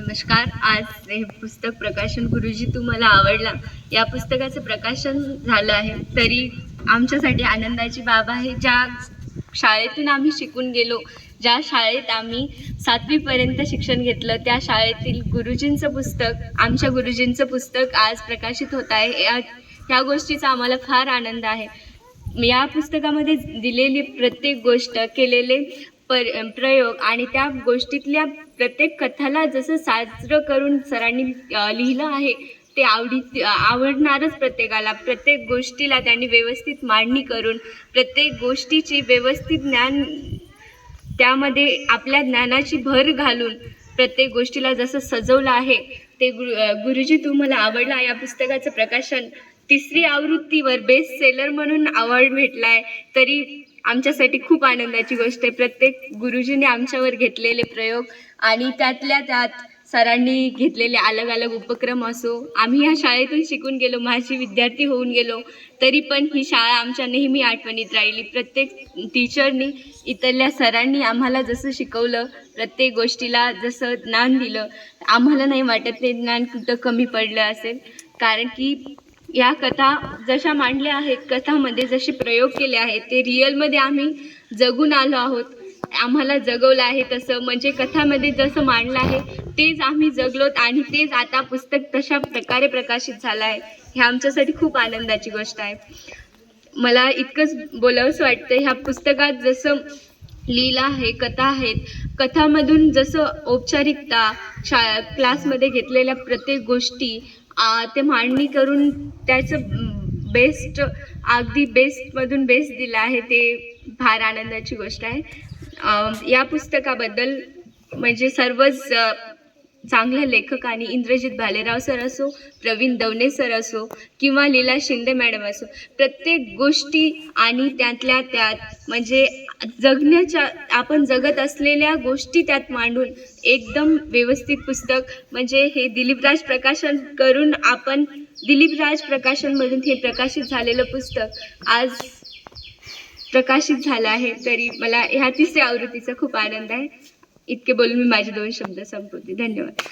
नमस्कार. आज हे पुस्तक प्रकाशन गुरुजी तुम्हाला आवडला. या पुस्तकाचं प्रकाशन झालं आहे. तरी आमच्यासाठी आनंदाची बाब आहे. ज्या शाळेतून आम्ही शिकून गेलो ज्या शाळेत आम्ही सातवीपर्यंत शिक्षण घेतलं त्या शाळेतील गुरुजींचं पुस्तक आमच्या गुरुजींचं पुस्तक आज प्रकाशित होत आहे. या ह्या गोष्टीचा आम्हाला फार आनंद आहे. या पुस्तकामध्ये दिलेली प्रत्येक गोष्ट केलेले पर प्रयोग आणि त्या गोष्टीतल्या प्रत्येक कथाला जसं साजरं करून सरांनी लिहिलं आहे ते आवडी आवडणारच प्रत्येकाला. प्रत्येक गोष्टीला त्यांनी व्यवस्थित मांडणी करून प्रत्येक गोष्टीची व्यवस्थित ज्ञान त्यामध्ये आपल्या ज्ञानाची भर घालून प्रत्येक गोष्टीला जसं सजवलं आहे ते गुरु गुरुजी तुम्हाला आवडला. या पुस्तकाचं प्रकाशन तिसरी आवृत्तीवर बेस्ट सेलर म्हणून अवॉर्ड भेटला आहे तरी आमच्यासाठी खूप आनंदाची गोष्ट आहे. प्रत्येक गुरुजीने आमच्यावर घेतलेले प्रयोग आणि त्यातल्या त्यात सरांनी घेतलेले अलग अलग उपक्रम असो आम्ही ह्या शाळेतून शिकून गेलो माझी विद्यार्थी होऊन गेलो तरी पण ही शाळा आमच्या नेहमी आठवणीत राहिली. प्रत्येक टीचरनी इथल्या सरांनी आम्हाला जसं शिकवलं प्रत्येक गोष्टीला जसं ज्ञान दिलं आम्हाला नाही वाटत ते ज्ञान कुठं कमी पडलं असेल. कारण की या कथा जशा मांडल्या आहेत कथामध्ये जसे प्रयोग केले आहेत ते रिअलमध्ये आम्ही जगून आलो आहोत. आम्हाला जगवलं आहे तसं म्हणजे कथामध्ये जसं मांडलं आहे तेच आम्ही जगलोत आणि तेच आता पुस्तक तशा प्रकारे प्रकाशित झालं आहे. हे आमच्यासाठी खूप आनंदाची गोष्ट आहे. मला इतकंच बोलावंसं वाटतं ह्या पुस्तकात जसं लीला आहे कथा आहेत कथामधून जसं औपचारिकता शा क्लासमध्ये घेतलेल्या प्रत्येक गोष्टी ते मांडणी करून त्याचं बेस्ट अगदी बेस्टमधून बेस्ट दिलं आहे ते फार आनंदाची गोष्ट आहे. या पुस्तकाबद्दल म्हणजे सर्वच चांगले लेखक लेखकांनी इंद्रजित भालेराव सर असो प्रवीण दवणे सर असो किंवा लीला शिंदे मॅडम असो प्रत्येक गोष्टी आणि त्यातल्या त्यात म्हणजे जगण्याच्या आपण जगत असलेल्या गोष्टी त्यात मांडून एकदम व्यवस्थित पुस्तक म्हणजे हे दिलीपराज प्रकाशन करून आपण दिलीपराज प्रकाशनमधून हे प्रकाशित झालेलं पुस्तक आज प्रकाशित झालं आहे. तरी मला ह्या तिसऱ्या आवृत्तीचा खूप आनंद आहे. इतके बोलून मी माझे दोन शब्द संपवते. धन्यवाद.